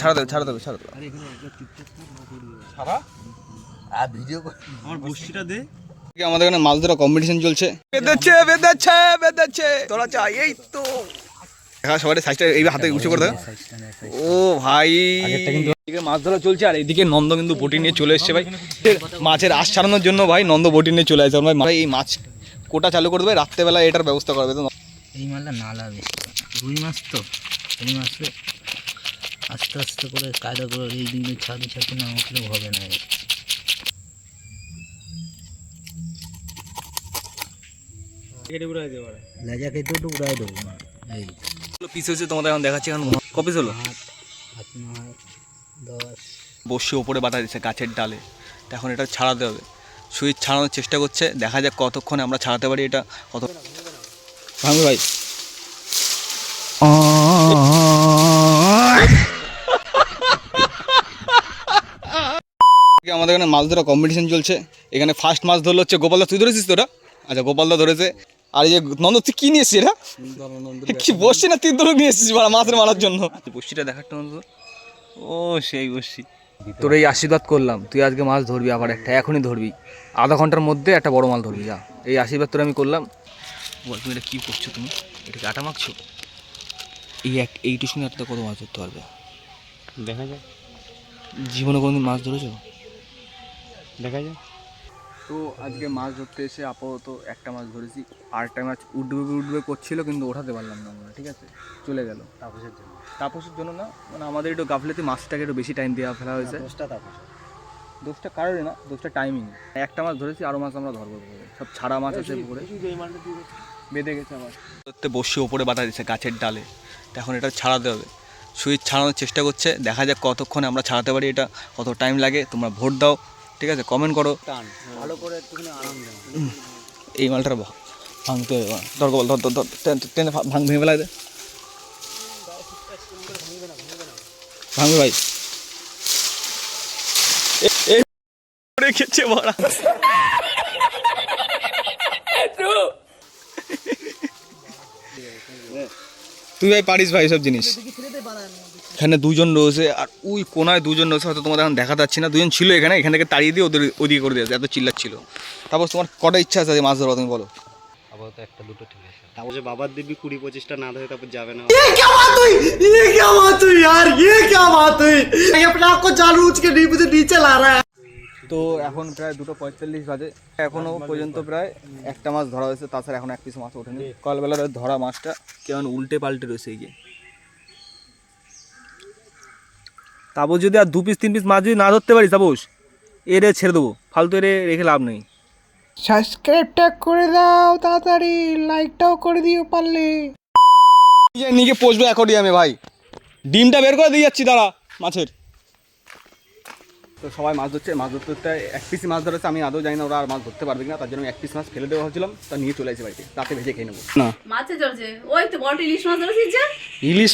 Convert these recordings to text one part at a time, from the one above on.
ছাড়া দেবে ছাড়া দেবে ছাড়া দেবে। আর ভিডিও আমার বসিটা দে। আমাদের এখানে মাছ ধরা কম্পিটিশন চলছে। বেঁধেছে বেঁধেছে বেঁধেছে। তোরা চাই এই তো। দেখা সবাই সাইজটা এই হাতে উঁচু করে দেবে ও ভাই। এদিকে মাছ ধরা চলছে আর এদিকে নন্দ কিন্তু বটি নিয়ে চলে এসছে ভাই। মাছের আশ ছাড়ানোর জন্য ভাই নন্দ বটি নিয়ে চলে আসছে ভাই এই মাছ কোটা চালু করে দেবে রাত্রেবেলা এটার ব্যবস্থা করবে তো এই মালটা নালা বেশি রুই মাছ তো রুই মাছ আস্তে আস্তে করে কায়দা করে এই দিকে ছাড়ি ছাড়ি না উঠলে হবে না। লেজা খেতে একটু উড়াই দেবো না এই। পিস হয়েছে তোমাদের এখন দেখাচ্ছি এখন কপিস হলো? আট দশ। বসে ওপরে বাটা দিচ্ছে গাছের ডালে। এখন এটা ছাড়াতে হবে। সুইচ ছাড়ানোর চেষ্টা করছে দেখা যাক কতক্ষণে আমরা ছাড়াতে পারি এটা কত ভাঙবে ভাই। আমাদের এখানে মাছ ধরা কম্পিটিশন চলছে। এখানে ফার্স্ট মাছ ধরলো হচ্ছে গোপালদা তুই ধরেছিস তোরা আচ্ছা গোপালদা ধরেছে। আর এই যে নন্দ তুই কি নিয়ে এসছিস এটা কি বসছি না তুই ধরে নিয়ে এসেছিস মাছের মারার জন্য? বসছিটা দেখার নন্দ ও সেই বসছি। তোর এই আশীর্বাদ করলাম। তুই আজকে মাছ ধরবি আবার একটা এখনই ধরবি। আধা ঘণ্টার মধ্যে একটা বড় মাল ধরবি যা। এই আশীর্বাদ তোর আমি করলাম। বল তুমি এটা কী করছ তুমি? এটা কি আটা মাখছো? এই এক এইটুকু শুনে একটা কত মাছ ধরতে পারবে? দেখা যাক। জীবনে কোনোদিন মাছ ধরেছো? দেখা যাক। তো আজকে মাছ ধরতে এসে আপাতত একটা মাছ ধরেছি। আরেকটা মাছ উঠবে উঠবে করছিল কিন্তু ওঠাতে পারলাম না আমরা ঠিক আছে? চলে গেল। তাপসের জন্য। তাপসের জন্য না মানে আমাদের একটু গাফলেতে মাছটাকে একটু বেশি টাইম দেওয়া ফেলা হয়েছে। দশটা তাপস দোষটা কারোরই না দোষটা টাইমিং একটা মাছ ধরেছি আরও মাছ আমরা ধরবো। সব ছাড়া মাছ আছে তুই বেঁধে গেছে আবার। ধরতে বসে ওপরে বাটা দিচ্ছে গাছের ডালে। তো এখন এটা ছাড়াতে হবে। সুইচ ছাড়ানোর চেষ্টা করছে দেখা যাক কতক্ষণে আমরা ছাড়াতে পারি এটা কত টাইম লাগে তোমরা ভোট দাও। ঠিক আছে কমেন্ট করো। ভালো করে একটুখানি আরাম এই মালটার ভাঙতে হবে ধর গোপাল ধর ধর ধর টেনে- টেনে ভাঙ ভেঙে ফেলা দে। ভাঙবে ভাই। রেখেছে বড়া তুই ভাই পারিস ভাই সব জিনিস। এখানে দুজন রয়েছে আর ওই কোনায় দুজন রয়েছে হয়তো তোমাদের এখন দেখা যাচ্ছে না দুজন ছিল এখানে এখান থেকে তাড়িয়ে দিয়ে ওদের ওদিকে করে দিয়েছে এত চিল্লাচ্ছিল তারপর তোমার কটা ইচ্ছা আছে যে মাছ ধরবা তুমি বলো আপাতত একটা দুটো ঠিক আছে তারপর যে বাবার দিবি কুড়ি পঁচিশটা না ধরে তারপর যাবে না ये क्या बात हुई यार ये क्या बात हुई ये अपने आप को जानबूझ के नीचे नीचे ला रहा है তো এখন প্রায় দুটো পঁয়তাল্লিশ বাজে এখনো পর্যন্ত প্রায় একটা মাছ ধরা হয়েছে তাছাড়া এখন এক পিস মাছ ওঠেনি সকালবেলা ধরা মাছটা কেমন উল্টে পাল্টে রয়েছে এই যে তাপস যদি আর দু পিস তিন পিস মাছ যদি না ধরতে পারি তাপস এরে ছেড়ে দেবো। ফালতু এরে রেখে লাভ নেই। সাবস্ক্রাইবটা করে দাও তাড়াতাড়ি লাইকটাও করে দিও পারলে। নিজে পোষবে আমি ভাই। ডিমটা বের করে দিয়ে যাচ্ছি দাঁড়া মাছের। তো সবাই মাছ ধরছে মাছ ধরতে ধরতে এক পিস মাছ ধরেছে আমি আদৌ জানি না ওরা আর মাছ ধরতে পারবে কিনা তার জন্য আমি এক পিস মাছ ফেলে দেওয়া হচ্ছিলাম তা নিয়ে চলে আসি বাড়িতে রাতে ভেজে খেয়ে নেব। না। মাছে ওই তো বড় ইলিশ মাছ ধরেছিস ইলিশ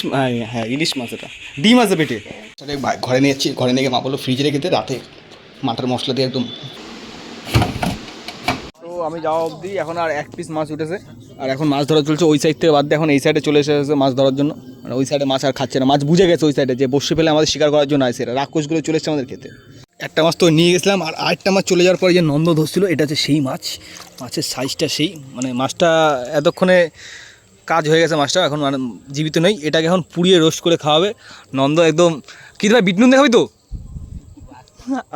হ্যাঁ, ইলিশ মাছ এটা। ডিম আছে পেটে। ঘরে নিয়ে যাচ্ছি ঘরে নিয়ে গিয়ে মা বলল ফ্রিজে রেখে রাতে। মাটার মশলা দিয়ে একদম। তো আমি যাওয়া অবধি এখন আর এক পিস মাছ উঠেছে আর এখন মাছ ধরা চলছে ওই সাইড থেকে বাদ দিয়ে এখন এই সাইডে চলে এসেছে মাছ ধরার জন্য। মানে ওই সাইডে মাছ আর খাচ্ছে না। মাছ বুঝে গেছে ওই সাইডে যে বসে ফেলে আমাদের শিকার করার জন্য আসে এরা। রাক্ষসগুলো চলে এসেছে আমাদের খেতে। একটা মাছ তো নিয়ে গেছিলাম, আর আরেকটা মাছ চলে যাওয়ার পরে যে নন্দ ধরছিল এটা হচ্ছে সেই মাছ। মাছের সাইজটা সেই মানে মাছটা এতক্ষণে কাজ হয়ে গেছে মাছটা, এখন মানে জীবিত নেই। এটাকে এখন পুড়িয়ে রোস্ট করে খাওয়াবে। নন্দ একদম, কি ভাই বিট নুন দেখাবি তো?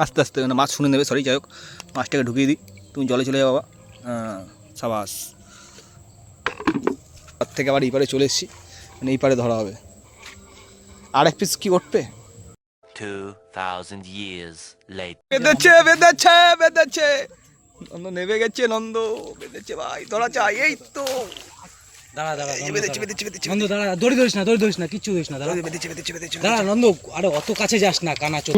আস্তে আস্তে মানে মাছ শুনে নেবে সরি যাই হোক। মাছটাকে ঢুকিয়ে দিই। তুমি জলে চলে যাও বাবা। সাবাস। তার থেকে আবার এই পারে চলে এসেছি। মানে এই পারে ধরা হবে। আর এক পিস কি করবে 2,000 years later. বেঁধেছে বেঁধেছে বেঁধেছে নন্দ নেবে গেছে নন্দ বেঁধেছে ভাই ধরা চাই এই তো দাঁড়া দাঁড়া এই যে বেঁধেছে বেঁধেছে বেঁধেছে নন্দ দাঁড়া দড়ি ধরিস না দড়ি ধরিস না কিচ্ছু ধরিস না দাঁড়া বেঁধেছে বেঁধেছে বেঁধেছে দাঁড়া নন্দ আরে অত কাছে যাস না কানা চোখ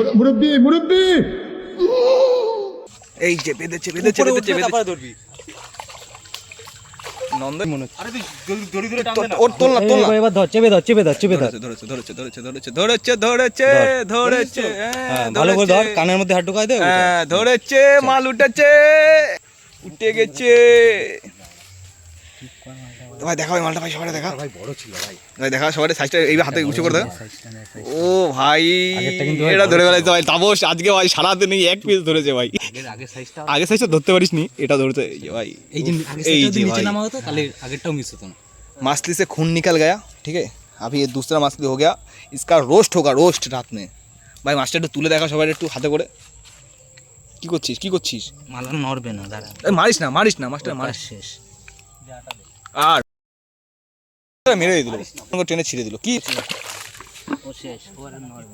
এই যে বেঁধেছে বেঁধেছে বেঁধেছে বেঁধেছে ধরবি নন্দ মনে হচ্ছে। আরে তুই দড়ি ধরে টান না। ওর তোল না তোল না এবার ধর চেপে ধর চেপে ধর চেপে ধর ধরেছে ধরেছে ধরেছে ধরেছে ধরেছে ধরেছে ধরেছে হ্যাঁ, ভালো করে ধর কানের মধ্যে হাত ঢুকাই দে হ্যাঁ ধরেছে মাল উঠেছে উঠে গেছে। ভাই দেখা ভাই মালটা ভাই সবাই দেখা ভাই বড় ছিল ভাই ভাই দেখা সবাই সাইজটা এইবার হাতে উঁচু করে দেখা সাইজটা নেই, size ও ভাই এটা ধরে গেলাইছে ভাই তাপস আজকে ভাই সারাতে নেই এক পিস ধরেছে ভাই আগের আগের সাইজটা আগে সাইজটা ধরতে পারিস নি এটা ধরতে এই যে ভাই এই যে আগের এই সাইজটা যে নিচে ভাই নামা হতো তাহলে আগেরটাও মিস হতো না मछली से खून निकल गया ठीक है अभी ये दूसरा मछली हो गया इसका रोस्ट होगा रोस्ट रात में ভাই মাছটা একটু তুলে দেখা সবাই একটু হাতে করে কি করছিস কি করছিস মালা নড়বে না দাঁড়া এই মারিস না মারিস না মাছটা মাস মারিস শেষ আর মেরে দিল। ট্রেনে ছিঁড়ে দিল। কি? আর।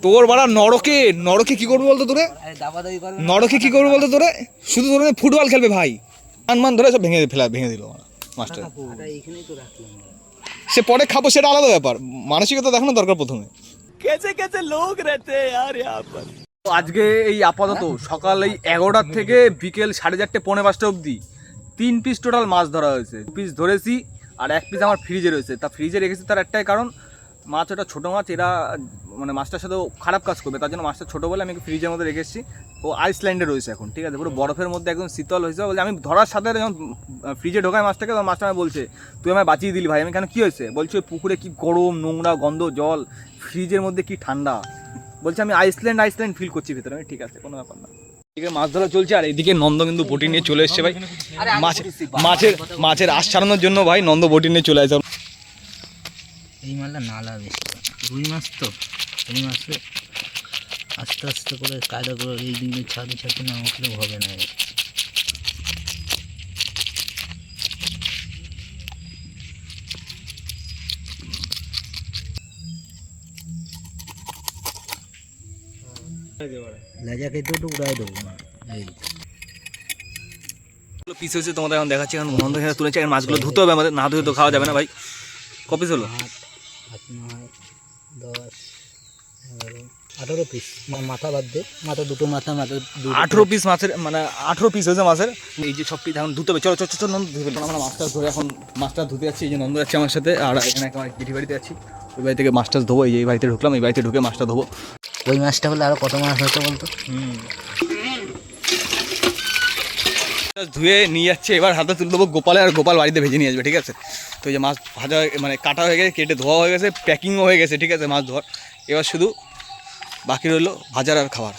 তোর বাড়া নরকে নরকে কি করবে বলতো তোরে? আরে। নরকে কি করবে বলতো তোরে? শুধু তোরে ফুটবল খেলবে ভাই। মান মান ধরে সব ভেঙে ফেলা ভেঙে দিল মাস্টার। আরে এইখানেই তো রাখলাম সে পরে খাব সেটা আলাদা ব্যাপার। মানসিকতা দেখানো দরকার প্রথমে। লোক রেতে আজকে এই আপাতত সকাল এই এগারোটার থেকে বিকেল সাড়ে চারটে পৌনে পাঁচটা অবধি তিন পিস টোটাল মাছ ধরা হয়েছে। পিস ধরেছি আর এক পিস আমার ফ্রিজে রয়েছে। তা ফ্রিজে রেখেছি তার একটাই কারণ, মাছ ওটা ছোটো মাছ, এরা মানে মাছটার সাথে খারাপ কাজ করবে। তার জন্য মাছটা ছোটো বলে আমি ফ্রিজের মধ্যে রেখে এসেছি। ও আইসল্যান্ডে রয়েছে এখন, ঠিক আছে? পুরো বরফের মধ্যে একদম শীতল হয়েছে। বলছে, আমি ধরার সাথে সাথে যখন ফ্রিজে ঢোকায় মাছটাকে, তখন মাছটা আমায় বলছে, তুই আমায় বাঁচিয়ে দিলি ভাই। আমি কেন, কী হয়েছে? বলছে ওই পুকুরে কি গরম, নোংরা গন্ধ, জল ফ্রিজের মধ্যে কি ঠান্ডা? বলছে, আমি আইসল্যান্ড আইসল্যান্ড ফিল করছি ভিতরে। আমি, ঠিক আছে, কোনো ব্যাপার না। এদিকে মাছ ধরা চলছে আর এদিকে নন্দ কিন্তু বটি নিয়ে চলে এসছে ভাই। মাছের মাছের মাছের আশ ছাড়ানোর জন্য ভাই নন্দ বটি নিয়ে চলে আসে। এই মালটা নালা বেশি। রুই মাছ তো রুই মাছে আস্তে আস্তে করে কায়দা করে এই দিকে ছাড়ি ছাড়ি না উঠলেও হবে না। লেজা খেতে একটু উড়াই দেবো এই। পিস হয়েছে তোমাদের এখন দেখাচ্ছি এখন নন্দ এখানে তুলেছে এখন মাছগুলো ধুতে হবে আমাদের না ধুয়ে তো খাওয়া যাবে না ভাই। কপিস হলো? দশ এগারো পিস মাথা বাদ দে। মাথা দুটো মাথা মাথা আঠেরো পিস মাছের মানে আঠেরো পিস হয়েছে মাছের। এই যে সব পিস এখন ধুতে হবে। চলো চলো চলো নন্দ আমরা মাছটা ধরে এখন মাছটা ধুতে যাচ্ছি। এই যে নন্দ যাচ্ছে আমার সাথে আর এখানে আমার পিঠি বাড়িতে ওই বাড়ি থেকে মাছটা ধোবো। এই বাড়িতে ঢুকলাম এই বাড়িতে ঢুকে মাছটা ধোবো। ওই মাছটা হলে আরও কত মাছ হতো বলতো? ধুয়ে নিয়ে যাচ্ছে, এবার হাতে তুলে দেবো গোপালে আর গোপাল বাড়িতে ভেজে নিয়ে আসবে, ঠিক আছে? তো যে মাছ ভাজা মানে কাটা হয়ে গেছে, কেটে ধোয়া হয়ে গেছে, প্যাকিংও হয়ে গেছে, ঠিক আছে মাছ ধোয়ার এবার শুধু বাকি রইল ভাজার আর খাবার।